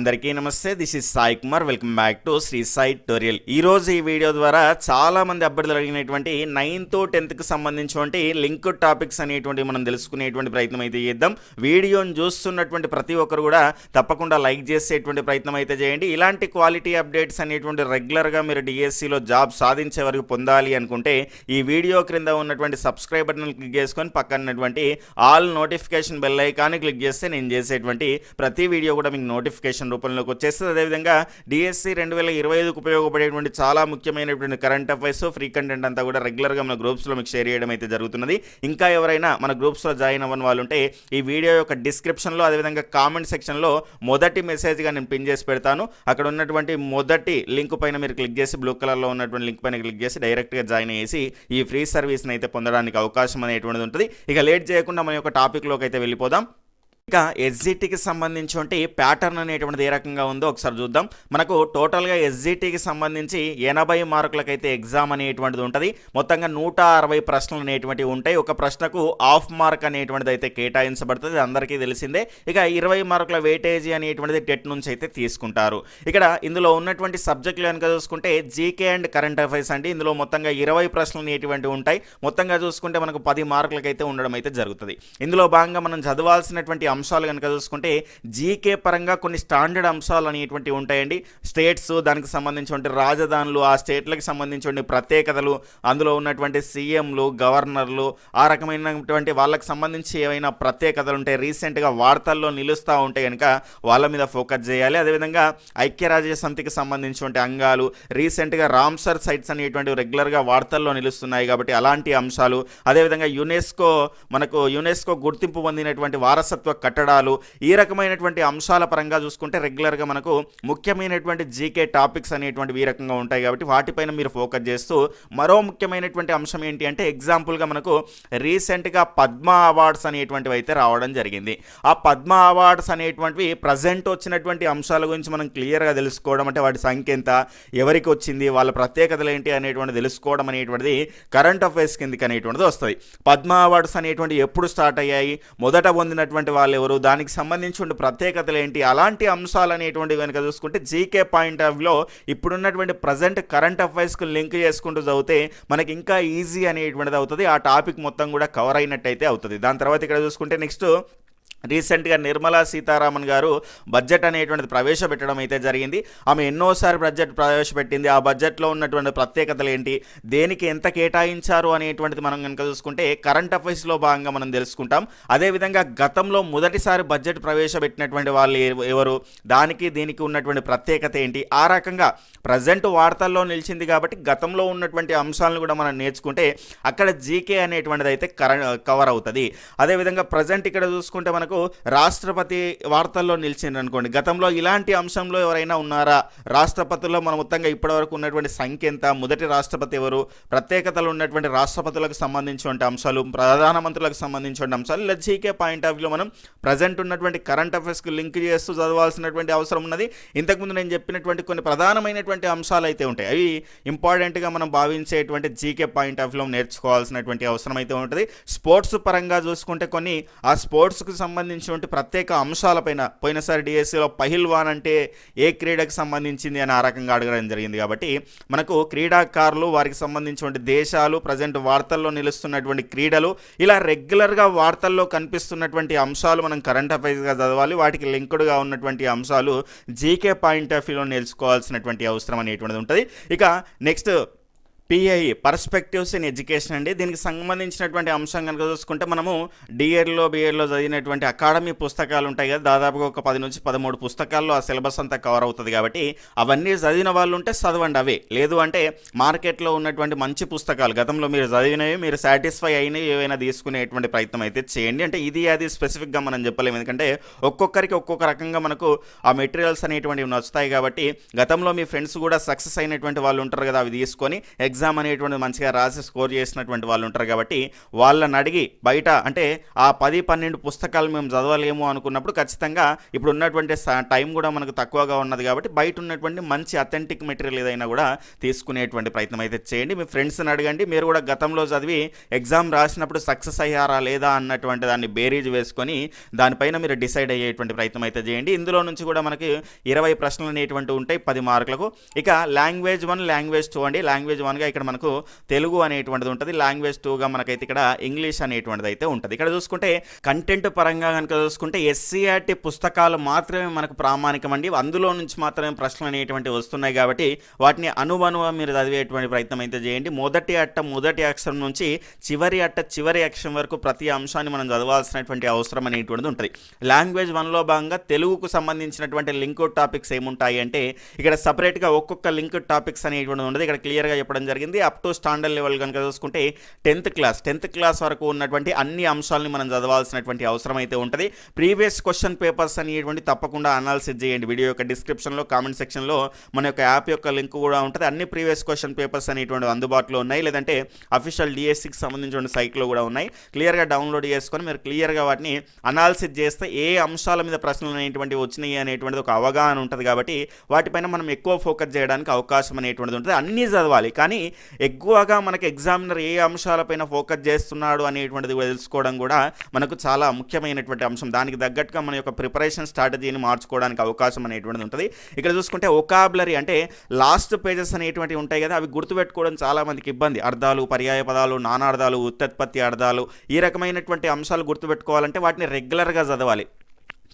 అందరికీ నమస్తే this is Sai Kumar. Welcome back to Shri Sai tutorial ఈ రోజు ఈ వీడియో ద్వారా చాలా మంది అభ్యర్థులు అడిగినటువంటి నైన్త్ టెన్త్కి సంబంధించినటువంటి లింక్ టాపిక్స్ అనేటువంటి మనం తెలుసుకునేటువంటి ప్రయత్నం అయితే చేద్దాం. వీడియోని చూస్తున్నటువంటి ప్రతి ఒక్కరు కూడా తప్పకుండా లైక్ చేసేటువంటి ప్రయత్నం అయితే చేయండి. ఇలాంటి క్వాలిటీ అప్డేట్స్ అనేటువంటి రెగ్యులర్గా మీరు డిఎస్సిలో జాబ్ సాధించే వరకు పొందాలి అనుకుంటే ఈ వీడియో క్రింద ఉన్నటువంటి సబ్స్క్రైబ్ బటన్ క్లిక్ చేసుకొని పక్కనటువంటి ఆల్ నోటిఫికేషన్ బెల్ ఐకాన్ని క్లిక్ చేస్తే నేను చేసేటువంటి ప్రతి వీడియో కూడా మీకు నోటిఫికేషన్ రూపంలోకి వచ్చేస్తుంది. అదేవిధంగా డిఎస్సి రెండు వేల ఇరవై ఐదుకు ఉపయోగపడేటువంటి చాలా ముఖ్యమైనటువంటి కరెంట్ అఫైర్స్ ఫ్రీ కంటెంట్ అంతా కూడా రెగ్యులర్గా మన గ్రూప్స్లో మీకు షేర్ చేయడం అయితే జరుగుతున్నది. ఇంకా ఎవరైనా మన గ్రూప్స్లో జాయిన్ అవ్వని వాళ్ళు ఉంటే ఈ వీడియో యొక్క డిస్క్రిప్షన్లో అదేవిధంగా కామెంట్ సెక్షన్లో మొదటి మెసేజ్గా నేను పిన్ చేసి పెడతాను. అక్కడ ఉన్నటువంటి మొదటి లింక్ పైన మీరు క్లిక్ చేసి బ్లూ కలర్లో ఉన్నటువంటి లింక్ పైన క్లిక్ చేసి డైరెక్ట్గా జాయిన్ అయ్యేసి ఈ ఫ్రీ సర్వీస్ని అయితే పొందడానికి అవకాశం అనేటువంటిది ఉంటుంది. ఇక లేట్ చేయకుండా మన యొక్క టాపిక్లోకి అయితే వెళ్ళిపోదాం. ఇక ఎస్జిటికి సంబంధించి ప్యాటర్న్ అనేటువంటిది ఏ రకంగా ఉందో ఒకసారి చూద్దాం. మనకు టోటల్గా ఎస్జిటికి సంబంధించి ఎనభై మార్కులకైతే ఎగ్జామ్ అనేటువంటిది ఉంటుంది. మొత్తంగా నూట అరవై ప్రశ్నలు అనేటువంటివి ఉంటాయి. ఒక ప్రశ్నకు హాఫ్ మార్క్ అనేటువంటిది అయితే కేటాయించబడుతుంది. అందరికీ తెలిసిందే. ఇక ఇరవై మార్కుల వెయిటేజీ అనేటువంటిది టెట్ నుంచి అయితే తీసుకుంటారు. ఇక్కడ ఇందులో ఉన్నటువంటి సబ్జెక్టులు కనుక చూసుకుంటే జీకే అండ్ కరెంట్ అఫైర్స్ అండి. ఇందులో మొత్తంగా ఇరవై ప్రశ్నలు అనేటువంటివి ఉంటాయి. మొత్తంగా చూసుకుంటే మనకు పది మార్కులకైతే ఉండడం అయితే జరుగుతుంది. ఇందులో భాగంగా మనం చదవాల్సినటువంటి అంశాలు కనుక చూసుకుంటే జీకే పరంగా కొన్ని స్టాండర్డ్ అంశాలు అనేటువంటివి ఉంటాయండి. స్టేట్స్ దానికి సంబంధించిన రాజధానులు ఆ స్టేట్లకు సంబంధించిన ప్రత్యేకతలు అందులో ఉన్నటువంటి సీఎంలు గవర్నర్లు ఆ రకమైనటువంటి వాళ్ళకి సంబంధించి ఏవైనా ప్రత్యేకతలు ఉంటే రీసెంట్గా వార్తల్లో నిలుస్తూ ఉంటే కనుక వాళ్ళ మీద ఫోకస్ చేయాలి. అదేవిధంగా ఐక్యరాజ్య సమితికి సంబంధించినటువంటి అంగాలు రీసెంట్గా రామ్సర్ సైట్స్ అనేటువంటివి రెగ్యులర్గా వార్తల్లో నిలుస్తున్నాయి కాబట్టి అలాంటి అంశాలు. అదేవిధంగా యునెస్కో మనకు యునెస్కో గుర్తింపు పొందినటువంటి వారసత్వ కట్టడాలు ఈ రకమైనటువంటి అంశాల పరంగా చూసుకుంటే రెగ్యులర్గా మనకు ముఖ్యమైనటువంటి జీకే టాపిక్స్ అనేటువంటివి ఈ రకంగా ఉంటాయి కాబట్టి వాటిపైన మీరు ఫోకస్ చేస్తూ మరో ముఖ్యమైనటువంటి అంశం ఏంటి అంటే ఎగ్జాంపుల్గా మనకు రీసెంట్గా పద్మ అవార్డ్స్ అనేటువంటివి అయితే రావడం జరిగింది. ఆ పద్మ అవార్డ్స్ అనేటువంటివి ప్రజెంట్ వచ్చినటువంటి అంశాల గురించి మనం క్లియర్గా తెలుసుకోవడం అంటే వాటి సంఖ్య ఎంత ఎవరికి వచ్చింది వాళ్ళ ప్రత్యేకతలు ఏంటి అనేటువంటి తెలుసుకోవడం అనేటువంటిది కరెంట్ అఫైర్స్ కిందకి అనేటువంటిది వస్తుంది. పద్మ అవార్డ్స్ అనేటువంటి ఎప్పుడు స్టార్ట్ అయ్యాయి? మొదట పొందినటువంటి వాళ్ళు ఎవరు? దానికి సంబంధించిన ప్రత్యేకతలు ఏంటి? అలాంటి అంశాలు అనేటువంటివి కనుక చూసుకుంటే జీకే పాయింట్ ఆఫ్ వ్యూలో ఇప్పుడున్నటువంటి ప్రజెంట్ కరెంట్ అఫైర్స్కి లింక్ చేసుకుంటూ చదివితే మనకి ఇంకా ఈజీ అనేటువంటిది అవుతుంది. ఆ టాపిక్ మొత్తం కూడా కవర్ అయినట్టయితే అవుతుంది. దాని తర్వాత ఇక్కడ చూసుకుంటే నెక్స్ట్ రీసెంట్గా నిర్మలా సీతారామన్ గారు బడ్జెట్ అనేటువంటిది ప్రవేశపెట్టడం అయితే జరిగింది. ఆమె ఎన్నోసారి బడ్జెట్ ప్రవేశపెట్టింది. ఆ బడ్జెట్లో ఉన్నటువంటి ప్రత్యేకతలు ఏంటి? దేనికి ఎంత కేటాయించారు అనేటువంటిది మనం కనుక చూసుకుంటే కరెంట్ అఫైర్స్లో భాగంగా మనం తెలుసుకుంటాం. అదేవిధంగా గతంలో మొదటిసారి బడ్జెట్ ప్రవేశపెట్టినటువంటి వాళ్ళు ఎవరు? దానికి దీనికి ఉన్నటువంటి ప్రత్యేకత ఏంటి? ఆ రకంగా ప్రజెంట్ వార్తల్లో నిలిచింది కాబట్టి గతంలో ఉన్నటువంటి అంశాలను కూడా మనం నేర్చుకుంటే అక్కడ జీకే అనేటువంటిది అయితే కర కవర్ అవుతుంది. అదేవిధంగా ప్రజెంట్ ఇక్కడ చూసుకుంటే మనకు రాష్ట్రపతి వార్తల్లో నిలిచింది అనుకోండి గతంలో ఇలాంటి అంశంలో ఎవరైనా ఉన్నారా? రాష్ట్రపతిలో మన మొత్తంగా ఇప్పటివరకు ఉన్నటువంటి సంఖ్య ఎంత? మొదటి రాష్ట్రపతి ఎవరు? ప్రత్యేకతలు ఉన్నటువంటి రాష్ట్రపతులకు సంబంధించినటువంటి అంశాలు ప్రధానమంత్రులకు సంబంధించిన అంశాలు ఇలా జీకే పాయింట్ ఆఫ్ వ్యూలో మనం ప్రజెంట్ ఉన్నటువంటి కరెంట్ అఫైర్స్కి లింక్ చేస్తూ చదవాల్సినటువంటి అవసరం ఉన్నది. ఇంతకుముందు నేను చెప్పినటువంటి కొన్ని ప్రధానమైనటువంటి అంశాలు అయితే ఉంటాయి. అవి ఇంపార్టెంట్గా మనం భావించేటువంటి జీకే పాయింట్ ఆఫ్ వ్యూలో నేర్చుకోవాల్సినటువంటి అవసరం అయితే ఉంటుంది. స్పోర్ట్స్ పరంగా చూసుకుంటే కొన్ని ఆ స్పోర్ట్స్కి సంబంధించినటువంటి ప్రత్యేక అంశాలపైన పోయినసారి డిఎస్సిలో పహిల్వాన్ అంటే ఏ క్రీడకు సంబంధించింది అని ఆ రకంగా అడగడం జరిగింది కాబట్టి మనకు క్రీడాకారులు వారికి సంబంధించినటువంటి దేశాలు ప్రజెంట్ వార్తల్లో నిలుస్తున్నటువంటి క్రీడలు ఇలా రెగ్యులర్గా వార్తల్లో కనిపిస్తున్నటువంటి అంశాలు మనం కరెంట్ అఫైర్స్గా చదవాలి వాటికి లింక్డ్గా ఉన్నటువంటి అంశాలు జీకే పాయింట్ ఆఫ్ వ్యూలో నేర్చుకోవాల్సినటువంటి అవసరం అనేటువంటిది ఉంటుంది. ఇక next PI perspectives in education అండి. దీనికి సంబంధించినటువంటి అంశం కనుక చూసుకుంటే మనము డిఎర్లో బిఎడ్లో చదివినటువంటి అకాడమీ పుస్తకాలు ఉంటాయి కదా. దాదాపుగా ఒక పది నుంచి పదమూడు పుస్తకాల్లో ఆ సిలబస్ అంతా కవర్ అవుతుంది కాబట్టి అవన్నీ చదివిన వాళ్ళు ఉంటే చదవండి అవే. లేదు అంటే మార్కెట్లో ఉన్నటువంటి మంచి పుస్తకాలు గతంలో మీరు చదివినవి మీరు సాటిస్ఫై అయినవి ఏవైనా తీసుకునేటువంటి ప్రయత్నం అయితే చేయండి. అంటే ఇది అది స్పెసిఫిక్గా మనం చెప్పలేము. ఎందుకంటే ఒక్కొక్కరికి ఒక్కొక్క రకంగా మనకు ఆ మెటీరియల్స్ అనేటువంటివి నచ్చుతాయి కాబట్టి గతంలో మీ ఫ్రెండ్స్ కూడా సక్సెస్ అయినటువంటి వాళ్ళు ఉంటారు కదా అవి తీసుకొని ఎగ్జామ్ అనేటువంటిది మంచిగా రాసి స్కోర్ చేసినటువంటి వాళ్ళు ఉంటారు కాబట్టి వాళ్ళని అడిగి బయట అంటే ఆ పది పన్నెండు పుస్తకాలు మేము చదవలేము అనుకున్నప్పుడు ఖచ్చితంగా ఇప్పుడు ఉన్నటువంటి స- టైం కూడా మనకు తక్కువగా ఉన్నది కాబట్టి బయట ఉన్నటువంటి మంచి అథెంటిక్ మెటీరియల్ ఏదైనా కూడా తీసుకునేటువంటి ప్రయత్నం అయితే చేయండి. మీ ఫ్రెండ్స్ని అడగండి. మీరు కూడా గతంలో చదివి ఎగ్జామ్ రాసినప్పుడు సక్సెస్ అయ్యారా లేదా అన్నటువంటి దాన్ని బేరీజ్ వేసుకొని దానిపైన మీరు డిసైడ్ అయ్యేటువంటి ప్రయత్నం అయితే చేయండి. ఇందులో నుంచి కూడా మనకి ఇరవై ప్రశ్నలు అనేటువంటి ఉంటాయి పది మార్కులకు. ఇక లాంగ్వేజ్ వన్ లాంగ్వేజ్ టూ అండి. లాంగ్వేజ్ వన్గా ఇక్కడ మనకు తెలుగు అనేటువంటిది ఉంటుంది. లాంగ్వేజ్ టూగా మనకైతే ఇక్కడ ఇంగ్లీష్ అనేటువంటిది అయితే ఉంటుంది. ఇక్కడ చూసుకుంటే కంటెంట్ పరంగా కనుక చూసుకుంటే ఎస్సీఆర్టీ పుస్తకాలు మాత్రమే మనకు ప్రామాణికం అండి. అందులో నుంచి మాత్రమే ప్రశ్నలు అనేటువంటివి వస్తున్నాయి కాబట్టి వాటిని అనువనువ మీరు చదివేటువంటి ప్రయత్నం అయితే చేయండి. మొదటి అట్ట మొదటి అక్షరం నుంచి చివరి అట్ట చివరి అక్షరం వరకు ప్రతి అంశాన్ని మనం చదవాల్సినటువంటి అవసరం అనేటువంటిది ఉంటుంది. లాంగ్వేజ్ వన్లో భాగంగా తెలుగుకు సంబంధించినటువంటి లింక్ టాపిక్స్ ఏముంటాయి అంటే ఇక్కడ సపరేట్గా ఒక్కొక్క లింక్ టాపిక్స్ అనేటువంటిది ఉండదు ఇక్కడ క్లియర్గా చెప్పడం జరిగింది జరిగింది. అప్ టు స్టాండర్డ్ లెవెల్ కనుక చూసుకుంటే టెన్త్ క్లాస్ టెన్త్ క్లాస్ వరకు ఉన్నటువంటి అన్ని అంశాలని మనం చదవాల్సినటువంటి అవసరం అయితే ఉంటుంది. ప్రీవియస్ క్వశ్చన్ పేపర్స్ అనేటువంటి తప్పకుండా అనాలిసిస్ చేయండి. వీడియో యొక్క డిస్క్రిప్షన్లో కామెంట్ సెక్షన్లో మన యొక్క యాప్ యొక్క లింక్ కూడా ఉంటుంది. అన్ని ప్రీవియస్ క్వశ్చన్ పేపర్స్ అనేటువంటి అందుబాటులో ఉన్నాయి. లేదంటే అఫీషియల్ డిఎస్సికి సంబంధించిన సైట్లో కూడా ఉన్నాయి. క్లియర్గా డౌన్లోడ్ చేసుకొని మీరు క్లియర్గా వాటిని అనాలిసిస్ చేస్తే ఏ అంశాల మీద ప్రశ్నలు అనేటువంటివి వచ్చినాయి అనేటువంటిది ఒక అవగాహన ఉంటుంది కాబట్టి వాటిపైన మనం ఎక్కువ ఫోకస్ చేయడానికి అవకాశం అనేటువంటిది ఉంటుంది. అన్నీ చదవాలి. కానీ ఎక్కువగా మనకి ఎగ్జామినర్ ఏ అంశాలపైన ఫోకస్ చేస్తున్నాడు అనేటువంటిది కూడా తెలుసుకోవడం కూడా మనకు చాలా ముఖ్యమైనటువంటి అంశం. దానికి తగ్గట్టుగా మన యొక్క ప్రిపరేషన్ స్ట్రాటజీని మార్చుకోవడానికి అవకాశం అనేటువంటిది ఉంటుంది. ఇక్కడ చూసుకుంటే ఒకాబులరీ అంటే లాస్ట్ పేజెస్ అనేటువంటివి ఉంటాయి కదా అవి గుర్తుపెట్టుకోవడం చాలా మందికి ఇబ్బంది. అర్థాలు పర్యాయ పదాలు నానార్థాలు ఉత్పత్తి అర్థాలు ఈ రకమైనటువంటి అంశాలు గుర్తుపెట్టుకోవాలంటే వాటిని రెగ్యులర్గా చదవాలి.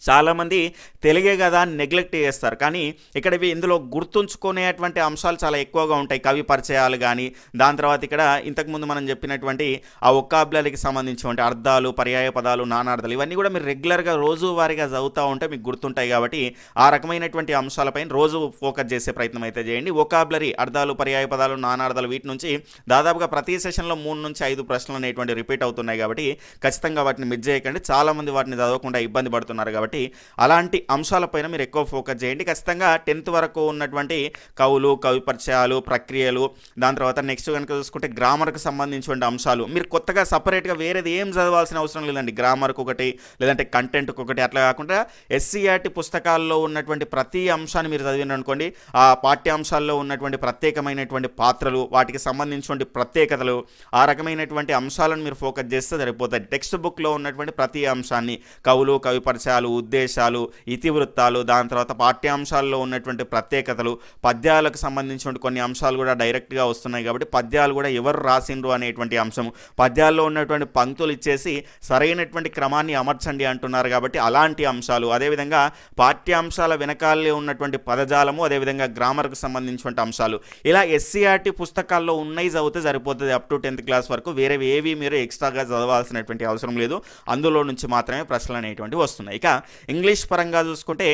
చాలామంది తెలుగే కదా అని నెగ్లెక్ట్ చేస్తారు. కానీ ఇక్కడ ఇవి ఇందులో గుర్తుంచుకునేటువంటి అంశాలు చాలా ఎక్కువగా ఉంటాయి. కవి పరిచయాలు కానీ దాని తర్వాత ఇక్కడ ఇంతకుముందు మనం చెప్పినటువంటి ఆ ఒక్కాబ్లకి సంబంధించినటువంటి అర్థాలు పర్యాయ పదాలు నానార్థాలు ఇవన్నీ కూడా మీరు రెగ్యులర్గా రోజువారీగా చదువుతూ ఉంటే మీకు గుర్తుంటాయి కాబట్టి ఆ రకమైనటువంటి అంశాలపైన రోజు ఫోకస్ చేసే ప్రయత్నం అయితే చేయండి. ఒకాబ్లరీ అర్థాలు పర్యాయ పదాలు నానార్థాలు వీటి నుంచి దాదాపుగా ప్రతి సెషన్లో మూడు నుంచి ఐదు ప్రశ్నలు అనేటువంటి రిపీట్ అవుతున్నాయి కాబట్టి ఖచ్చితంగా వాటిని మిస్ చేయకండి. చాలామంది వాటిని చదవకుండా ఇబ్బంది పడుతున్నారు కాబట్టి అలాంటి అంశాలపైన మీరు ఎక్కువ ఫోకస్ చేయండి. ఖచ్చితంగా టెన్త్ వరకు ఉన్నటువంటి కవులు కవి పరిచయాలు ప్రక్రియలు దాని తర్వాత నెక్స్ట్ కనుక చూసుకుంటే గ్రామర్కి సంబంధించిన అంశాలు. మీరు కొత్తగా సపరేట్గా వేరేది ఏం చదవాల్సిన అవసరం లేదండి. గ్రామర్కి ఒకటి లేదంటే కంటెంట్కి ఒకటి అట్లా కాకుండా ఎస్సీఆర్టీ పుస్తకాల్లో ఉన్నటువంటి ప్రతి అంశాన్ని మీరు చదివిన అనుకోండి ఆ పాఠ్యాంశాల్లో ఉన్నటువంటి ప్రత్యేకమైనటువంటి పాత్రలు వాటికి సంబంధించినటువంటి ప్రత్యేకతలు ఆ రకమైనటువంటి అంశాలను మీరు ఫోకస్ చేస్తే సరిపోతుంది. టెక్స్ట్ బుక్లో ఉన్నటువంటి ప్రతి అంశాన్ని కవులు కవి పరిచయాలు ఉద్దేశాలు ఇతివృత్తాలు దాని తర్వాత పాఠ్యాంశాల్లో ఉన్నటువంటి ప్రత్యేకతలు పద్యాలకు సంబంధించినటువంటి కొన్ని అంశాలు కూడా డైరెక్ట్గా వస్తున్నాయి కాబట్టి పద్యాలు కూడా ఎవరు రాసిండ్రు అనేటువంటి అంశం. పద్యాల్లో ఉన్నటువంటి పంక్తులు ఇచ్చేసి సరైనటువంటి క్రమాన్ని అమర్చండి అంటున్నారు కాబట్టి అలాంటి అంశాలు. అదేవిధంగా పాఠ్యాంశాల వెనకాలే ఉన్నటువంటి పదజాలము అదేవిధంగా గ్రామర్కు సంబంధించినటువంటి అంశాలు. ఇలా ఎస్సీఆర్టీ పుస్తకాల్లో ఉన్నాయి చదివితే సరిపోతుంది అప్ టు టెన్త్ క్లాస్ వరకు. వేరే ఏవి మీరు ఎక్స్ట్రాగా చదవాల్సినటువంటి అవసరం లేదు. అందులో నుంచి మాత్రమే ప్రశ్నలు అనేటువంటివి వస్తున్నాయి. ఇక ఇంగ్లీష్ పరంగా చూసుకుంటే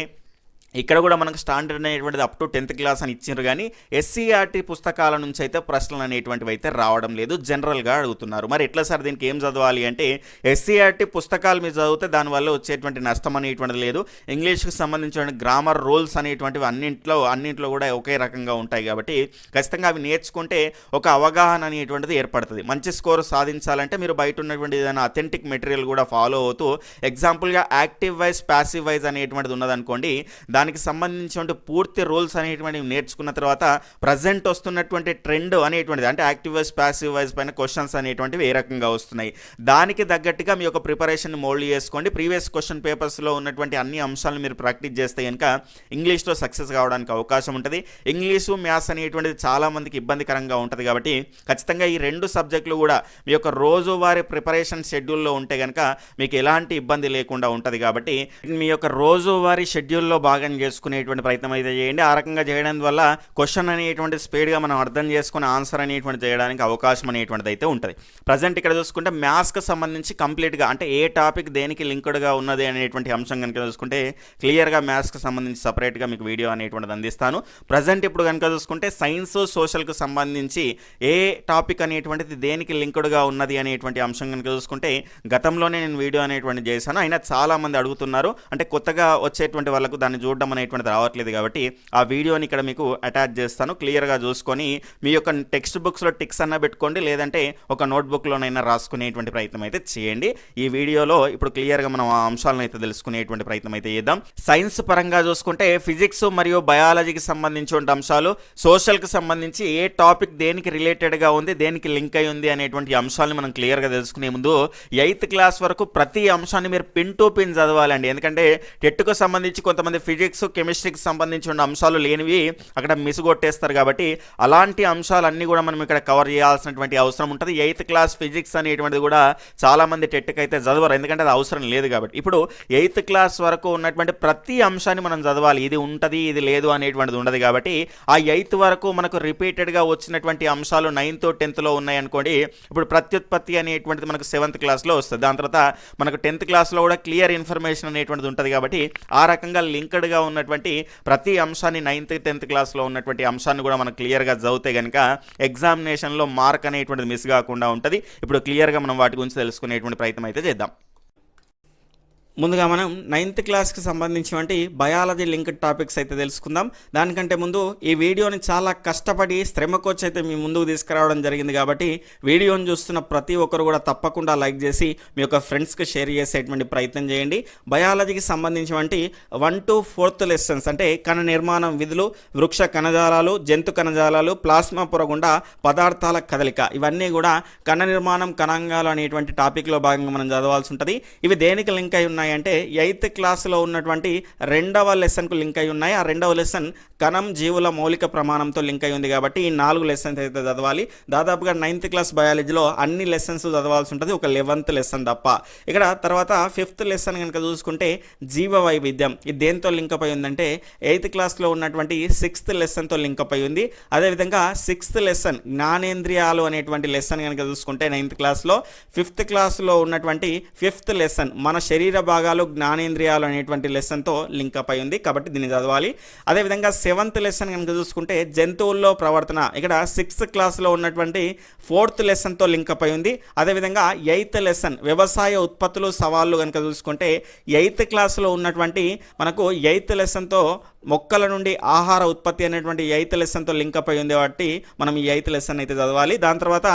ఇక్కడ కూడా మనకు స్టాండర్డ్ అనేటువంటిది అప్ టు టెన్త్ క్లాస్ అని ఇచ్చిండ్రు కానీ ఎస్సీఆర్టీ పుస్తకాల నుంచి అయితే ప్రశ్నలు అనేటువంటివి అయితే రావడం లేదు. జనరల్గా అడుగుతున్నారు. మరి ఎట్లా సార్ దీనికి ఏం చదవాలి అంటే ఎస్సీఆర్టీ పుస్తకాలు మీరు చదివితే దానివల్ల వచ్చేటువంటి నష్టం అనేటువంటిది లేదు. ఇంగ్లీష్కి సంబంధించిన గ్రామర్ రూల్స్ అనేటువంటివి అన్నింట్లో అన్నింట్లో కూడా ఒకే రకంగా ఉంటాయి కాబట్టి ఖచ్చితంగా అవి నేర్చుకుంటే ఒక అవగాహన అనేటువంటిది ఏర్పడుతుంది. మంచి స్కోర్ సాధించాలంటే మీరు బయట ఉన్నటువంటి ఏదైనా అథెంటిక్ మెటీరియల్ కూడా ఫాలో అవుతూ ఎగ్జాంపుల్గా యాక్టివ్ వైజ్ ప్యాసివ్ వైజ్ అనేటువంటిది ఉన్నదనుకోండి దానికి సంబంధించినటువంటి పూర్తి రూల్స్ అనేటువంటివి నేర్చుకున్న తర్వాత ప్రజెంట్ వస్తున్నటువంటి ట్రెండ్ అనేటువంటిది అంటే యాక్టివ్ వైజ్ ప్యాసివ్ వైజ్ పైన క్వశ్చన్స్ అనేటువంటివి ఏ రకంగా వస్తున్నాయి. దానికి తగ్గట్టుగా మీ యొక్క ప్రిపరేషన్ మోల్డ్ చేసుకోండి. ప్రీవియస్ క్వశ్చన్ పేపర్స్లో ఉన్నటువంటి అన్ని అంశాలను మీరు ప్రాక్టీస్ చేస్తే కనుక ఇంగ్లీష్లో సక్సెస్ కావడానికి అవకాశం ఉంటుంది. ఇంగ్లీషు మ్యాథ్స్ అనేటువంటిది చాలామందికి ఇబ్బందికరంగా ఉంటుంది కాబట్టి ఖచ్చితంగా ఈ రెండు సబ్జెక్టులు కూడా మీ యొక్క రోజువారీ ప్రిపరేషన్ షెడ్యూల్లో ఉంటే కనుక మీకు ఎలాంటి ఇబ్బంది లేకుండా ఉంటుంది కాబట్టి మీ యొక్క రోజువారీ షెడ్యూల్లో భాగం చేసుకునేటువంటి ప్రయత్నం అయితే చేయండి. ఆ రకంగా చేయడం వల్ల క్వశ్చన్ అనేటువంటి స్పీడ్గా మనం అర్థం చేసుకుని ఆన్సర్ అనేటువంటి చేయడానికి అవకాశం అనేటువంటిది అయితే ఉంటుంది. ప్రజెంట్ ఇక్కడ చూసుకుంటే మ్యాథ్స్కి సంబంధించి కంప్లీట్గా అంటే ఏ టాపిక్ దేనికి లింక్డ్గా ఉన్నది అనేటువంటి అంశం కనుక చూసుకుంటే క్లియర్గా మ్యాథ్స్కి సంబంధించి సపరేట్గా మీకు వీడియో అనేటువంటిది అందిస్తాను. ప్రజెంట్ ఇప్పుడు కనుక చూసుకుంటే సైన్స్ సోషల్కి సంబంధించి ఏ టాపిక్ అనేటువంటిది దేనికి లింక్డ్గా ఉన్నది అనేటువంటి అంశం కనుక చూసుకుంటే గతంలోనే నేను వీడియో అనేటువంటి చేశాను. అయినా చాలామంది అడుగుతున్నారు. అంటే కొత్తగా వచ్చేటువంటి వాళ్ళకు దాన్ని చూడ చూడడం అనేటువంటిది రావట్లేదు కాబట్టి ఆ వీడియోని ఇక్కడ మీకు అటాచ్ చేస్తాను క్లియర్గా చూసుకొని మీ యొక్క టెక్స్ట్ బుక్స్లో టిక్స్ అన్న పెట్టుకోండి లేదంటే ఒక నోట్బుక్లోనైనా రాసుకునేటువంటి ప్రయత్నం అయితే చేయండి. ఈ వీడియోలో ఇప్పుడు క్లియర్గా మనం ఆ అంశాలను అయితే తెలుసుకునేటువంటి ప్రయత్నం అయితే చేద్దాం. సైన్స్ పరంగా చూసుకుంటే ఫిజిక్స్ మరియు బయాలజీకి సంబంధించిన అంశాలు సోషల్కి సంబంధించి ఏ టాపిక్ దేనికి రిలేటెడ్గా ఉంది దేనికి లింక్ అయి ఉంది అనేటువంటి అంశాలను మనం క్లియర్గా తెలుసుకునే ముందు ఎయిత్ క్లాస్ వరకు ప్రతి అంశాన్ని మీరు పిన్ టు పిన్ చదవాలండి. ఎందుకంటే టెట్కు సంబంధించి కొంతమంది ఫిజిక్స్ కెమిస్ట్రీకి సంబంధించిన అంశాలు లేనివి అక్కడ మిసుగొట్టేస్తారు కాబట్టి అలాంటి అంశాలన్నీ కూడా మనం ఇక్కడ కవర్ చేయాల్సినటువంటి అవసరం ఉంటుంది. ఎయిత్ క్లాస్ ఫిజిక్స్ అనేటువంటిది కూడా చాలామంది టెట్కి అయితే చదవరు. ఎందుకంటే అది అవసరం లేదు కాబట్టి. ఇప్పుడు ఎయిత్ క్లాస్ వరకు ఉన్నటువంటి ప్రతి అంశాన్ని మనం చదవాలి. ఇది ఉంటుంది ఇది లేదు అనేటువంటిది ఉండదు కాబట్టి ఆ ఎయిత్ వరకు మనకు రిపీటెడ్గా వచ్చినటువంటి అంశాలు నైన్త్ టెన్త్లో ఉన్నాయనుకోండి ఇప్పుడు ప్రత్యుత్పత్తి అనేటువంటిది మనకు సెవెంత్ క్లాస్లో వస్తుంది. దాని తర్వాత మనకు టెన్త్ క్లాస్లో కూడా క్లియర్ ఇన్ఫర్మేషన్ అనేటువంటిది ఉంటుంది కాబట్టి ఆ రకంగా లింక్డ్గా ఉన్నటువంటి ప్రతి అంశాన్ని నైన్త్ టెన్త్ క్లాస్లో ఉన్నటువంటి అంశాన్ని కూడా మనం క్లియర్గా చదివితే కనుక ఎగ్జామినేషన్లో మార్క్ అనేటువంటిది మిస్ కాకుండా ఉంటుంది. ఇప్పుడు క్లియర్గా మనం వాటి గురించి తెలుసుకునేటువంటి ప్రయత్నం అయితే చేద్దాం. ముందుగా మనం నైన్త్ క్లాస్కి సంబంధించినటువంటి బయాలజీ లింక్డ్ టాపిక్స్ అయితే తెలుసుకుందాం. దానికంటే ముందు ఈ వీడియోని చాలా కష్టపడి శ్రమకోచ్ అయితే మీ ముందుకు తీసుకురావడం జరిగింది కాబట్టి వీడియోని చూస్తున్న ప్రతి ఒక్కరు కూడా తప్పకుండా లైక్ చేసి మీ యొక్క ఫ్రెండ్స్కి షేర్ చేసేటువంటి ప్రయత్నం చేయండి. బయాలజీకి సంబంధించినటువంటి వన్ టు ఫోర్త్ లెసన్స్ అంటే కణ నిర్మాణం విధులు వృక్ష కణజాలాలు జంతు కణజాలాలు ప్లాస్మా పొరగుండా పదార్థాల కదలిక ఇవన్నీ కూడా కణ నిర్మాణం కణాంగాలు అనేటువంటి టాపిక్లో భాగంగా మనం చదవాల్సి ఉంటుంది. ఇవి దేనికి లింక్ అయి ఉన్నాయి? అంటే ఎయిత్ క్లాస్లో ఉన్నటువంటి రెండవ లెసన్కు లింక్ అయి ఉన్నాయి. ఆ రెండవ లెసన్ కణం జీవుల మౌలిక ప్రమాణంతో లింక్ అయి ఉంది కాబట్టి ఈ నాలుగు లెసన్స్ అయితే చదవాలి. దాదాపుగా నైన్త్ క్లాస్ బయాలజీలో అన్ని లెసన్స్ చదవాల్సి ఉంటుంది. ఒక లెవెన్త్ లెసన్ తప్ప. ఇక్కడ తర్వాత ఫిఫ్త్ లెసన్ కనుక చూసుకుంటే జీవ వైవిధ్యం ఇది దేంతో లింక్ అయి ఉందంటే ఎయిత్ క్లాస్లో ఉన్నటువంటి సిక్స్త్ లెసన్తో లింక్ అయి ఉంది. అదేవిధంగా సిక్స్త్ లెసన్ జ్ఞానేంద్రియాలు అనేటువంటి లెసన్ కనుక చూసుకుంటే నైన్త్ క్లాస్లో ఫిఫ్త్ క్లాస్లో ఉన్నటువంటి ఫిఫ్త్ లెసన్ మన శరీర భాగాలు జ్ఞానేంద్రియాలు అనేటువంటి లెసన్తో లింక్ అప్ అయి ఉంది కాబట్టి దీన్ని చదవాలి. అదేవిధంగా సెవెంత్ లెసన్ కనుక చూసుకుంటే జంతువుల్లో ప్రవర్తన ఇక్కడ సిక్స్త్ క్లాస్లో ఉన్నటువంటి ఫోర్త్ లెసన్తో లింక్ అప్ అయి ఉంది అదేవిధంగా ఎయిత్ లెసన్ వ్యవసాయ ఉత్పత్తులు సవాళ్ళు కనుక చూసుకుంటే ఎయిత్ క్లాస్లో ఉన్నటువంటి మనకు ఎయిత్ లెసన్తో మొక్కల నుండి ఆహార ఉత్పత్తి అనేటువంటి ఎయిత్ లెసన్తో లింక్ అయి ఉంది కాబట్టి మనం ఈ ఎయిత్ లెసన్ అయితే చదవాలి. దాని తర్వాత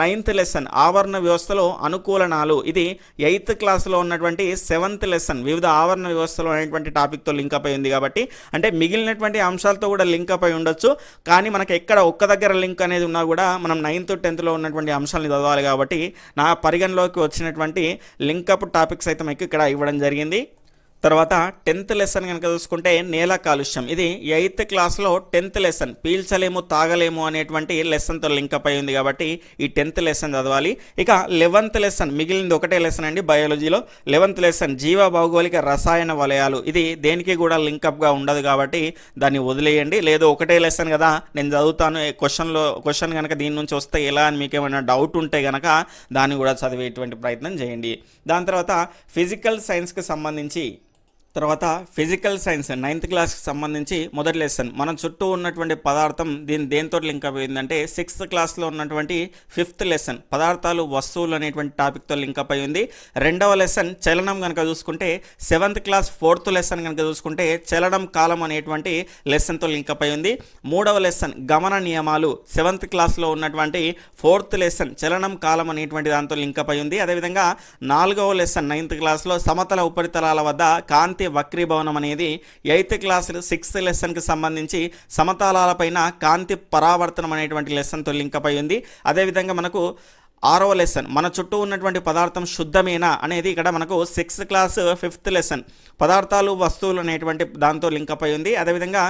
నైన్త్ లెసన్ ఆవరణ వ్యవస్థలో అనుకూలనాలు. ఇది ఎయిత్ క్లాస్లో ఉన్నటువంటి సెవెంత్ లెసన్ వివిధ ఆవరణ వ్యవస్థలో అనేటువంటి టాపిక్తో లింక్ అయి ఉంది కాబట్టి అంటే మిగిలినటువంటి అంశాలతో కూడా లింక్ అప్ అయి ఉండొచ్చు. కానీ మనకి ఎక్కడ ఒక్క దగ్గర లింక్ అనేది ఉన్నా కూడా మనం నైన్త్ టెన్త్లో ఉన్నటువంటి అంశాలని చదవాలి కాబట్టి నా పరిగణలోకి వచ్చినటువంటి లింకప్ టాపిక్స్ అయితే మీకు ఇక్కడ ఇవ్వడం జరిగింది. తర్వాత టెన్త్ లెసన్ కనుక చూసుకుంటే నేల కాలుష్యం. ఇది ఎయిత్ క్లాస్లో టెన్త్ లెసన్. పీల్చలేము తాగలేము అనేటువంటి లెసన్తో లింక్ అయి ఉంది కాబట్టి ఈ టెన్త్ లెసన్ చదవాలి. ఇక లెవెంత్ లెసన్ మిగిలింది ఒకటే లెసన్ అండి బయాలజీలో. లెవెంత్ లెసన్ జీవ భౌగోళిక రసాయన వలయాలు. ఇది దేనికి కూడా లింకప్గా ఉండదు కాబట్టి దాన్ని వదిలేయండి. లేదు ఒకటే లెసన్ కదా నేను చదువుతాను. క్వశ్చన్లో క్వశ్చన్ కనుక దీని నుంచి వస్తే ఎలా అని మీకు ఏమైనా డౌట్ ఉంటే కనుక దాన్ని కూడా చదివేటువంటి ప్రయత్నం చేయండి. దాని తర్వాత ఫిజికల్ సైన్స్కి సంబంధించి తర్వాత ఫిజికల్ సైన్స్ నైన్త్ క్లాస్కి సంబంధించి మొదటి లెసన్ మన చుట్టూ ఉన్నటువంటి పదార్థం దీని దేంతో లింక్ అయిందంటే సిక్స్త్ క్లాస్లో ఉన్నటువంటి ఫిఫ్త్ లెసన్ పదార్థాలు వస్తువులు అనేటువంటి టాపిక్తో లింక్ అయి ఉంది రెండవ లెసన్ చలనం కనుక చూసుకుంటే సెవెంత్ క్లాస్ ఫోర్త్ లెసన్ కనుక చూసుకుంటే చలనం కాలం అనేటువంటి లెసన్తో లింక్ అయి ఉంది మూడవ లెసన్ గమన నియమాలు. సెవెంత్ క్లాస్లో ఉన్నటువంటి ఫోర్త్ లెసన్ చలనం కాలం అనేటువంటి దాంతో లింక్ అయి ఉంది అదేవిధంగా నాలుగవ లెసన్ నైన్త్ క్లాస్లో సమతల ఉపరితలాల వద్ద కాంతి వక్రీభవనం అనేది ఎయిత్ క్లాస్ సిక్స్త్ లెసన్కి సంబంధించి సమతలాలపైన కాంతి పరావర్తనం అనేటువంటి లెసన్తో లింక్ అయి ఉంది అదేవిధంగా మనకు ఆరో లెసన్ మన చుట్టూ ఉన్నటువంటి పదార్థం శుద్ధమేనా అనేది ఇక్కడ మనకు సిక్స్త్ క్లాస్ ఫిఫ్త్ లెసన్ పదార్థాలు వస్తువులు అనేటువంటి దాంతో లింక్ అయి ఉంది అదేవిధంగా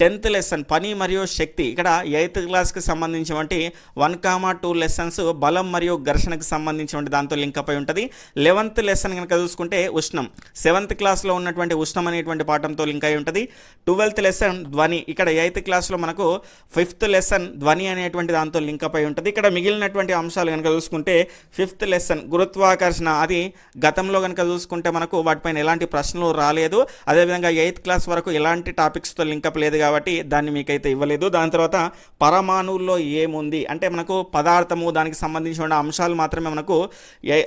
టెన్త్ లెసన్ పని మరియు శక్తి. ఇక్కడ ఎయిత్ క్లాస్కి సంబంధించినటువంటి వన్ కామా టూ లెసన్స్ బలం మరియు ఘర్షణకు సంబంధించినటువంటి దాంతో లింక్ అయి ఉంటుంది. లెవెన్త్ లెసన్ కనుక చూసుకుంటే ఉష్ణం. సెవెంత్ క్లాస్లో ఉన్నటువంటి ఉష్ణం అనేటువంటి పాఠంతో లింక్ అయి ఉంటుంది. ట్వెల్త్ లెసన్ ధ్వని. ఇక్కడ ఎయిత్ క్లాస్లో మనకు ఫిఫ్త్ లెసన్ ధ్వని అనేటువంటి దాంతో లింక్ అయి ఉంటుంది. ఇక్కడ మిగిలినటువంటి అంశాలు కనుక చూసుకుంటే ఫిఫ్త్ లెసన్ గురుత్వాకర్షణ. అది గతంలో కనుక చూసుకుంటే మనకు వాటిపైన ఎలాంటి ప్రశ్నలు రాలేదు. అదేవిధంగా ఎయిత్ క్లాస్ వరకు ఎలాంటి టాపిక్స్తో లింకప్ లేదు కాబట్టి కాబట్టి దాన్ని మీకైతే ఇవ్వలేదు. దాని తర్వాత పరమాణువుల్లో ఏముంది? అంటే మనకు పదార్థము దానికి సంబంధించిన అంశాలు మాత్రమే మనకు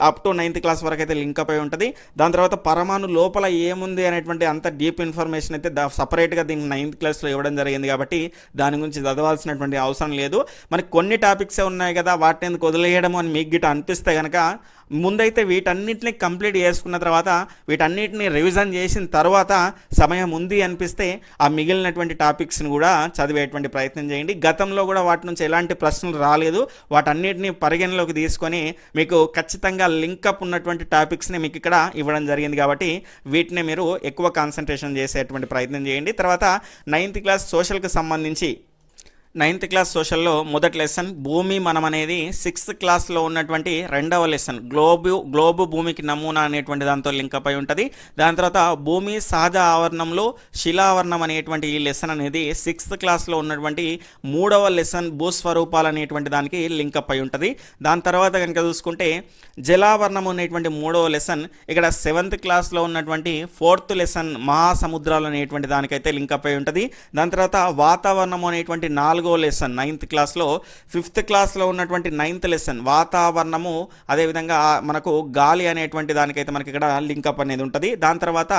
అప్ టు నైన్త్ క్లాస్ వరకు అయితే లింక్ అయి ఉంటుంది. దాని తర్వాత పరమాణు లోపల ఏముంది అనేటువంటి అంత డీప్ ఇన్ఫర్మేషన్ అయితే సపరేట్గా దీనికి నైన్త్ క్లాస్లో ఇవ్వడం జరిగింది కాబట్టి దాని గురించి చదవాల్సినటువంటి అవసరం లేదు. మనకి కొన్ని టాపిక్సే ఉన్నాయి కదా వాటిని ఎందుకు వదిలేయడము అని మీకు గిట్ అనిపిస్తే కనుక ముందైతే వీటన్నిటిని కంప్లీట్ చేసుకున్న తర్వాత వీటన్నిటిని రివిజన్ చేసిన తర్వాత సమయం ఉంది అనిపిస్తే ఆ మిగిలినటువంటి టాపిక్స్ని కూడా చదివేటువంటి ప్రయత్నం చేయండి. గతంలో కూడా వాటి నుంచి ఎలాంటి ప్రశ్నలు రాలేదు. వాటన్నిటిని పరిగణలోకి తీసుకొని మీకు ఖచ్చితంగా లింకప్ ఉన్నటువంటి టాపిక్స్ని మీకు ఇక్కడ ఇవ్వడం జరిగింది కాబట్టి వీటిని మీరు ఎక్కువ కాన్సన్ట్రేషన్ చేసేటువంటి ప్రయత్నం చేయండి. తర్వాత నైన్త్ క్లాస్ సోషల్కి సంబంధించి నైన్త్ క్లాస్ సోషల్లో మొదటి లెసన్ భూమి మనం అనేది సిక్స్త్ క్లాస్లో ఉన్నటువంటి రెండవ లెసన్. గ్లోబు గ్లోబు భూమికి నమూనా అనేటువంటి దాంతో లింకప్ అయి ఉంటుంది. దాని తర్వాత భూమి సహజ ఆవరణంలో శిలావరణం అనేటువంటి ఈ లెసన్ అనేది సిక్స్త్ క్లాస్లో ఉన్నటువంటి మూడవ లెసన్ భూస్వరూపాలు అనేటువంటి దానికి లింకప్ అయి ఉంటుంది. దాని తర్వాత కనుక చూసుకుంటే జలావరణం అనేటువంటి మూడవ లెసన్ ఇక్కడ సెవెంత్ క్లాస్లో ఉన్నటువంటి ఫోర్త్ లెసన్ మహాసముద్రాలు అనేటువంటి దానికైతే లింక్ అయి ఉంటుంది. దాని తర్వాత వాతావరణం అనేటువంటి నాలుగు లెసన్ నైన్త్ క్లాస్లో ఫిఫ్త్ క్లాస్లో ఉన్నటువంటి నైన్త్ లెసన్ వాతావరణము అదేవిధంగా మనకు గాలి అనేటువంటి దానికైతే మనకి ఇక్కడ లింకప్ అనేది ఉంటుంది. దాని తర్వాత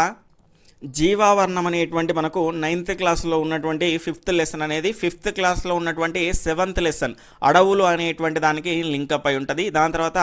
జీవావరణం అనేటువంటి మనకు నైన్త్ క్లాస్లో ఉన్నటువంటి ఫిఫ్త్ లెసన్ అనేది ఫిఫ్త్ క్లాస్లో ఉన్నటువంటి సెవెంత్ లెసన్ అడవులు అనేటువంటి దానికి లింకప్ అయి ఉంటుంది. దాని తర్వాత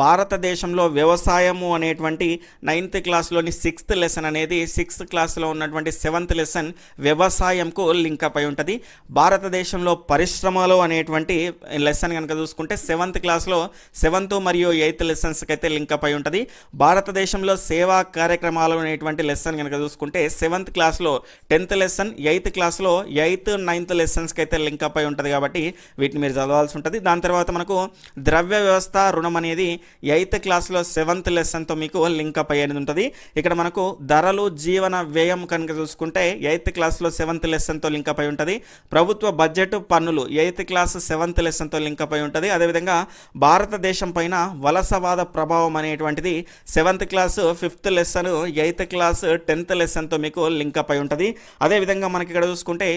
భారతదేశంలో వ్యవసాయము అనేటువంటి నైన్త్ క్లాస్లోని సిక్స్త్ లెసన్ అనేది సిక్స్త్ క్లాస్లో ఉన్నటువంటి సెవెంత్ లెసన్ వ్యవసాయంకు లింకప్ అయి ఉంటుంది. భారతదేశంలో పరిశ్రమలు అనేటువంటి లెసన్ కనుక చూసుకుంటే సెవెంత్ క్లాస్లో సెవెంత్ మరియు ఎయిత్ లెసన్స్కి అయితే లింకప్ అయి ఉంటుంది. భారతదేశంలో సేవా కార్యక్రమాలు అనేటువంటి లెసన్ కనుక చూసుకుంటే సెవెంత్ క్లాస్లో టెన్త్ లెసన్ ఎయిత్ క్లాస్లో ఎయిత్ నైన్త్ లెసన్స్కి అయితే లింక్ అప్ అయి ఉంటుంది కాబట్టి వీటిని మీరు చదవాల్సి ఉంటుంది. దాని తర్వాత మనకు ద్రవ్య వ్యవస్థ రుణం అనేది ఎయిత్ క్లాస్లో సెవెంత్ లెసన్తో మీకు లింక్ అప్ అయ్యేది ఉంటుంది. ఇక్కడ మనకు ధరలు జీవన వ్యయం కనుక చూసుకుంటే ఎయిత్ క్లాస్లో సెవెంత్ లెసన్తో లింకప్ అయి ఉంటుంది. ప్రభుత్వ బడ్జెట్ పన్నులు ఎయిత్ క్లాస్ సెవెంత్ లెసన్తో లింక్ అప్ అయి ఉంటుంది. అదేవిధంగా భారతదేశం పైన వలసవాద ప్రభావం అనేటువంటిది seventh class fifth lesson eighth class tenth లెసన్తో మీకు లింక్ అప్ అయి ఉంటుంది. అదేవిధంగా మనకి ఇక్కడ చూసుకుంటే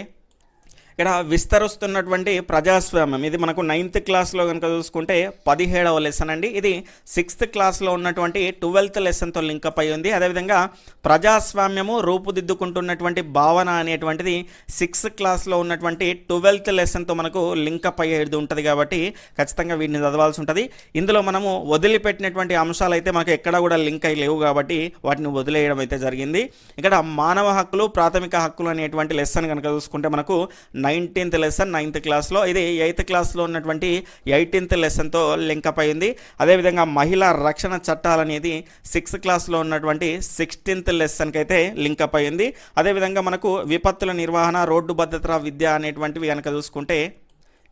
ఇక్కడ విస్తరిస్తున్నటువంటి ప్రజాస్వామ్యం. ఇది మనకు నైన్త్ క్లాస్లో కనుక చూసుకుంటే పదిహేడవ లెసన్ అండి. ఇది సిక్స్త్ క్లాస్లో ఉన్నటువంటి ట్వెల్త్ లెసన్తో లింకప్ అయి ఉంది. అదేవిధంగా ప్రజాస్వామ్యము రూపుదిద్దుకుంటున్నటువంటి భావన అనేటువంటిది సిక్స్త్ క్లాస్లో ఉన్నటువంటి ట్వెల్త్ లెసన్తో మనకు లింకప్ అయ్యేది ఉంటుంది కాబట్టి ఖచ్చితంగా వీటిని చదవాల్సి ఉంటుంది. ఇందులో మనము వదిలిపెట్టినటువంటి అంశాలు అయితే మనకు ఎక్కడ కూడా లింక్ అయి లేవు కాబట్టి వాటిని వదిలేయడం అయితే జరిగింది. ఇక్కడ మానవ హక్కులు ప్రాథమిక హక్కులు అనేటువంటి లెసన్ కనుక చూసుకుంటే మనకు నైన్టీన్త్ లెసన్ నైన్త్ క్లాస్లో ఇది ఎయిత్ క్లాస్లో ఉన్నటువంటి ఎయిటీన్త్ లెసన్తో లింకప్ అయింది అదేవిధంగా మహిళా రక్షణ చట్టాలు అనేది సిక్స్త్ క్లాస్లో ఉన్నటువంటి సిక్స్టీన్త్ లెసన్కి అయితే లింకప్ అయింది అదేవిధంగా మనకు విపత్తుల నిర్వహణ రోడ్డు భద్రత విద్య అనేటువంటివి కనుక చూసుకుంటే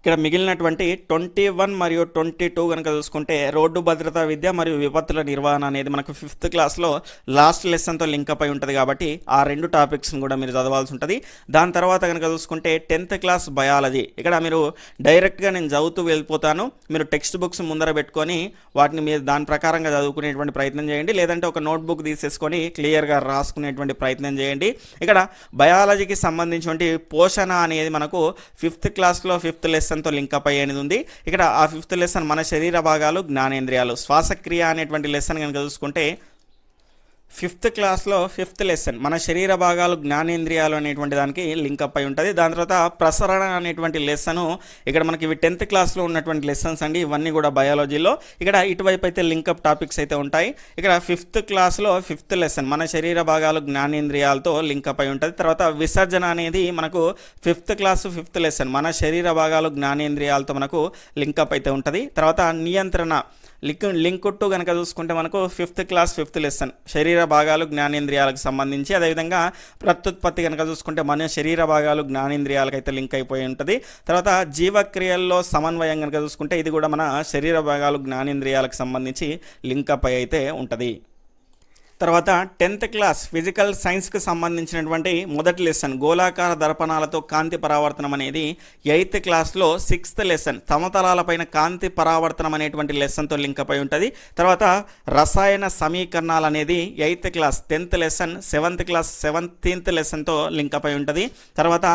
ఇక్కడ మిగిలినటువంటి ట్వంటీ వన్ మరియు ట్వంటీ టూ కనుక చూసుకుంటే రోడ్డు భద్రతా విద్య మరియు విపత్తుల నిర్వహణ అనేది మనకు ఫిఫ్త్ క్లాస్లో లాస్ట్ లెసన్తో అప్ అయి ఉంటుంది కాబట్టి ఆ రెండు టాపిక్స్ని కూడా మీరు చదవాల్సి ఉంటుంది. దాని తర్వాత కనుక చూసుకుంటే టెన్త్ క్లాస్ బయాలజీ. ఇక్కడ మీరు డైరెక్ట్గా నేను చదువుతూ వెళ్ళిపోతాను. మీరు టెక్స్ట్ బుక్స్ ముందర పెట్టుకొని వాటిని మీరు దాని ప్రకారంగా చదువుకునేటువంటి ప్రయత్నం చేయండి. లేదంటే ఒక నోట్బుక్ తీసేసుకొని క్లియర్గా రాసుకునేటువంటి ప్రయత్నం చేయండి. ఇక్కడ బయాలజీకి సంబంధించినటువంటి పోషణ అనేది మనకు ఫిఫ్త్ క్లాస్లో ఫిఫ్త్ లెసన్తో లింకప్ అయ్యేది ఉంది. ఇక్కడ ఆ ఫిఫ్త్ లెసన్ మన శరీర భాగాలు జ్ఞానేంద్రియాలు. శ్వాసక్రియ అనేటువంటి లెసన్ కనుక చూసుకుంటే ఫిఫ్త్ క్లాస్లో ఫిఫ్త్ లెసన్. మన శరీర భాగాలు జ్ఞానేంద్రియాలు అనేటువంటి దానికి లింకప్ అయి ఉంటుంది. దాని తర్వాత ప్రసరణ అనేటువంటి లెసను ఇక్కడ మనకి ఇవి టెన్త్ క్లాస్లో ఉన్నటువంటి లెసన్స్ అండి. ఇవన్నీ కూడా బయాలజీలో. ఇక్కడ ఇటువైపు అయితే లింకప్ టాపిక్స్ అయితే ఉంటాయి. ఇక్కడ ఫిఫ్త్ క్లాస్లో ఫిఫ్త్ లెసన్. మన శరీర భాగాలు జ్ఞానేంద్రియాలతో లింకప్ అయి ఉంటుంది. తర్వాత విసర్జన అనేది మనకు ఫిఫ్త్ క్లాస్ ఫిఫ్త్ లెసన్. మన శరీర భాగాలు జ్ఞానేంద్రియాలతో మనకు లింకప్ అయితే ఉంటుంది. తర్వాత నియంత్రణ. లింక్ లింక్ టు కనుక చూసుకుంటే మనకు ఫిఫ్త్ క్లాస్ ఫిఫ్త్ లెసన్ శరీర భాగాలు జ్ఞానేంద్రియాలకు సంబంధించి అదేవిధంగా ప్రత్యుత్పత్తి కనుక చూసుకుంటే మన శరీర భాగాలు జ్ఞానేంద్రియాలకు అయితే లింక్ అయిపోయి ఉంటుంది. తర్వాత జీవక్రియల్లో సమన్వయం కనుక చూసుకుంటే ఇది కూడా మన శరీర భాగాలు జ్ఞానేంద్రియాలకు సంబంధించి లింక్ అప్ అయితే ఉంటుంది. తర్వాత టెన్త్ క్లాస్ ఫిజికల్ సైన్స్కి సంబంధించినటువంటి మొదటి లెసన్ గోళాకార దర్పణాలతో కాంతి పరావర్తనం అనేది ఎయిత్ క్లాస్లో సిక్స్త్ లెసన్ సమతలాలపైన కాంతి పరావర్తనం అనేటువంటి లెసన్తో లింక్ అయి ఉంటుంది. తర్వాత రసాయన సమీకరణాలు అనేది eighth class tenth lesson seventh class seventeenth లెసన్తో link అయి ఉంటుంది. తర్వాత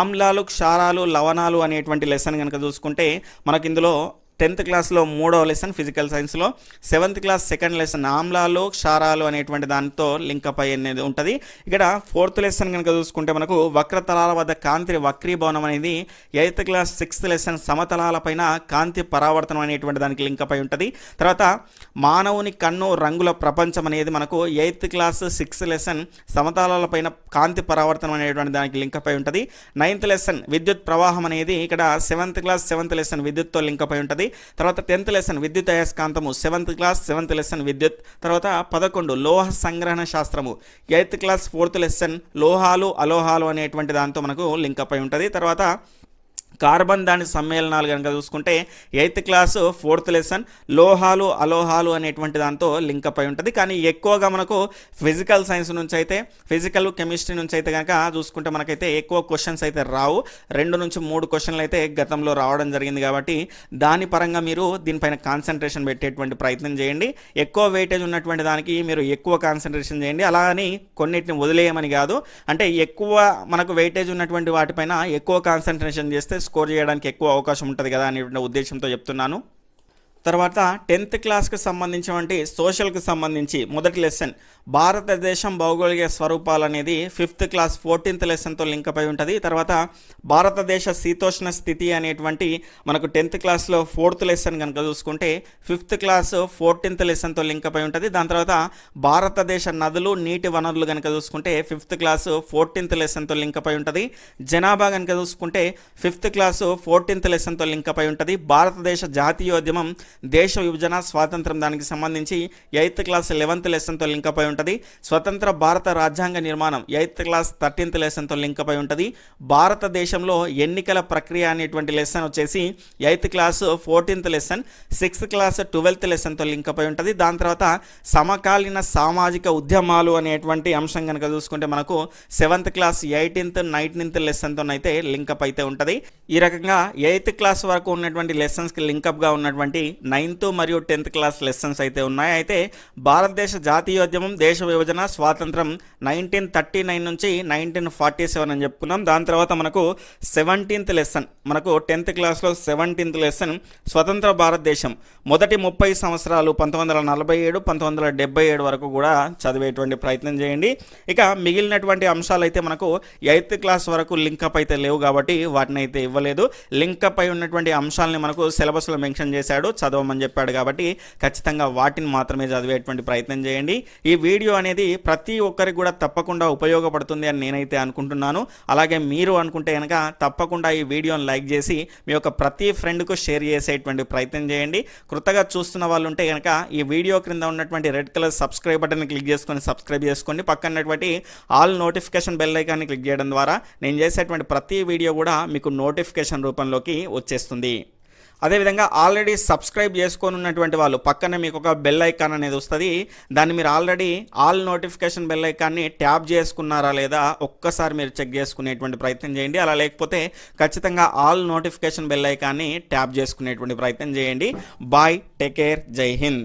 ఆమ్లాలు క్షారాలు లవణాలు అనేటువంటి లెసన్ కనుక చూసుకుంటే మనకి ఇందులో టెన్త్ క్లాస్లో మూడవ లెసన్ ఫిజికల్ సైన్స్లో సెవెంత్ క్లాస్ సెకండ్ లెసన్ ఆమ్లాలు క్షారాలు అనేటువంటి దానితో లింకప్ అయ్యి అనేది ఉంటుంది. ఇక్కడ ఫోర్త్ లెసన్ కనుక చూసుకుంటే మనకు వక్రతలాల వద్ద కాంతి వక్రీభవనం అనేది ఎయిత్ క్లాస్ సిక్స్త్ లెసన్ సమతలాలపైన కాంతి పరావర్తనం అనేటువంటి దానికి లింకప్ అయి ఉంటుంది. తర్వాత మానవుని కన్ను రంగుల ప్రపంచం అనేది మనకు ఎయిత్ క్లాస్ సిక్స్త్ లెసన్ సమతలాలపైన కాంతి పరావర్తనం అనేటువంటి దానికి లింకప్ అయి ఉంటుంది. నైన్త్ లెసన్ విద్యుత్ ప్రవాహం అనేది ఇక్కడ సెవెంత్ క్లాస్ సెవెంత్ లెసన్ విద్యుత్తో లింకప్ అయి ఉంటుంది. తర్వాత టెన్త్ లెసన్ విద్యుత్ అయస్కాంతము సెవెంత్ క్లాస్ సెవెంత్ లెసన్ విద్యుత్ తర్వాత పదకొండు లోహ సంగ్రహణ శాస్త్రము. ఎయిత్ క్లాస్ ఫోర్త్ లెసన్ లోహాలు అలోహాలు అనేటువంటి దాంతో మనకు లింక్ అప్ అయి ఉంటుంది. తర్వాత కార్బన్ దాని సమ్మేళనాలు కనుక చూసుకుంటే ఎయిత్ క్లాసు ఫోర్త్ లెసన్ లోహాలు అలోహాలు అనేటువంటి దాంతో లింకప్ అయి ఉంటుంది. కానీ ఎక్కువగా మనకు ఫిజికల్ సైన్స్ నుంచి అయితే ఫిజికల్ కెమిస్ట్రీ నుంచి అయితే కనుక చూసుకుంటే మనకైతే ఎక్కువ క్వశ్చన్స్ అయితే రావు. రెండు నుంచి మూడు క్వశ్చన్లు అయితే గతంలో రావడం జరిగింది కాబట్టి దాని పరంగా మీరు దీనిపైన కాన్సన్ట్రేషన్ పెట్టేటువంటి ప్రయత్నం చేయండి. ఎక్కువ వెయిటేజ్ ఉన్నటువంటి దానికి మీరు ఎక్కువ కాన్సన్ట్రేషన్ చేయండి. అలా అని కొన్నిటిని వదిలేయమని కాదు. అంటే ఎక్కువ మనకు వెయిటేజ్ ఉన్నటువంటి వాటిపైన ఎక్కువ కాన్సన్ట్రేషన్ చేస్తే స్కోర్ చేయడానికి ఎక్కువ అవకాశం ఉంటుంది కదా అనేటువంటి ఉద్దేశంతో చెప్తున్నాను. తర్వాత టెన్త్ క్లాస్కి సంబంధించినటువంటి సోషల్కి సంబంధించి మొదటి లెసన్ భారతదేశం భౌగోళిక స్వరూపాలు అనేది ఫిఫ్త్ క్లాస్ ఫోర్టీన్త్ లెసన్తో లింక్ అయి ఉంటుంది. తర్వాత భారతదేశ శీతోష్ణ స్థితి అనేటువంటి మనకు టెన్త్ క్లాస్లో ఫోర్త్ లెసన్ కనుక చూసుకుంటే ఫిఫ్త్ క్లాస్ ఫోర్టీన్త్ లెసన్తో లింక్ అయి ఉంటుంది. దాని తర్వాత భారతదేశ నదులు నీటి వనరులు కనుక చూసుకుంటే ఫిఫ్త్ క్లాస్ ఫోర్టీన్త్ లెసన్తో లింక్ అయి ఉంటుంది. జనాభా కనుక చూసుకుంటే ఫిఫ్త్ క్లాస్ ఫోర్టీన్త్ లెసన్తో లింక్ అయి ఉంటుంది. భారతదేశ జాతీయోద్యమం దేశ విభజన స్వాతంత్రం దానికి సంబంధించి ఎయిత్ క్లాస్ లెవెన్త్ లెసన్తో లింక్ అయి ఉంటుంది. స్వతంత్ర భారత రాజ్యాంగ నిర్మాణం ఎయిత్ క్లాస్ థర్టీన్త్ లెసన్తో లింక్ అయి ఉంటుంది. భారతదేశంలో ఎన్నికల ప్రక్రియ అనేటువంటి లెసన్ వచ్చేసి eighth class fourteenth lesson sixth class twelfth లెసన్తో link అయి ఉంటుంది. దాని తర్వాత సమకాలీన సామాజిక ఉద్యమాలు అనేటువంటి అంశం కనుక చూసుకుంటే మనకు సెవెంత్ క్లాస్ ఎయిటీన్త్ నైన్టీన్త్ లెసన్తో అయితే లింకప్ అయితే ఉంటుంది. ఈ రకంగా ఎయిత్ క్లాస్ వరకు ఉన్నటువంటి లెసన్స్కి లింకప్గా ఉన్నటువంటి నైన్త్ మరియు టెన్త్ క్లాస్ లెసన్స్ అయితే ఉన్నాయి. అయితే భారతదేశ జాతీయోద్యమం దేశ విభజన స్వాతంత్రం నైన్టీన్ థర్టీ నైన్ నుంచి నైన్టీన్ ఫార్టీ సెవెన్ అని చెప్పుకున్నాం. దాని తర్వాత మనకు సెవెంటీన్త్ లెసన్ మనకు టెన్త్ క్లాస్లో సెవెంటీన్త్ లెసన్ స్వతంత్ర భారతదేశం. మొదటి ముప్పై సంవత్సరాలు పంతొమ్మిది వందల నలభై ఏడు పంతొమ్మిది వందల డెబ్బై ఏడు వరకు కూడా చదివేటువంటి ప్రయత్నం చేయండి. ఇక మిగిలినటువంటి అంశాలు అయితే మనకు ఎయిత్ క్లాస్ వరకు లింకప్ అయితే లేవు కాబట్టి వాటిని అయితే ఇవ్వలేదు. లింకప్ అయి ఉన్నటువంటి అంశాలని మనకు సిలబస్లో మెన్షన్ చేశాడు. చదవమని చెప్పాడు కాబట్టి ఖచ్చితంగా వాటిని మాత్రమే చదివేటువంటి ప్రయత్నం చేయండి. ఈ వీడియో అనేది ప్రతి ఒక్కరికి కూడా తప్పకుండా ఉపయోగపడుతుంది అని నేనైతే అనుకుంటున్నాను. అలాగే మీరు అనుకుంటే కనుక తప్పకుండా ఈ వీడియోని లైక్ చేసి మీ యొక్క ప్రతి ఫ్రెండ్కు షేర్ చేసేటువంటి ప్రయత్నం చేయండి. కృతగా చూస్తున్న వాళ్ళు ఉంటే కనుక ఈ వీడియో క్రింద ఉన్నటువంటి red colour subscribe button click చేసుకొని సబ్స్క్రైబ్ చేసుకోండి. పక్కనటువంటి ఆల్ నోటిఫికేషన్ బెల్ ఐకాన్ని క్లిక్ చేయడం ద్వారా నేను చేసేటువంటి ప్రతి వీడియో కూడా మీకు నోటిఫికేషన్ రూపంలోకి వచ్చేస్తుంది. అదేవిధంగా ఆల్రెడీ సబ్స్క్రైబ్ చేసుకొని ఉన్నటువంటి వాళ్ళు పక్కనే మీకు ఒక బెల్ ఐకాన్ అనేది వస్తుంది. దాన్ని మీరు ఆల్రెడీ ఆల్ నోటిఫికేషన్ బెల్ ఐకాన్ని ట్యాప్ చేసుకున్నారా లేదా ఒక్కసారి మీరు చెక్ చేసుకునేటువంటి ప్రయత్నం చేయండి. అలా లేకపోతే ఖచ్చితంగా ఆల్ నోటిఫికేషన్ బెల్ ఐకాన్ని ట్యాప్ చేసుకునేటువంటి ప్రయత్నం చేయండి. బాయ్ టేక్ కేర్ జై హింద్.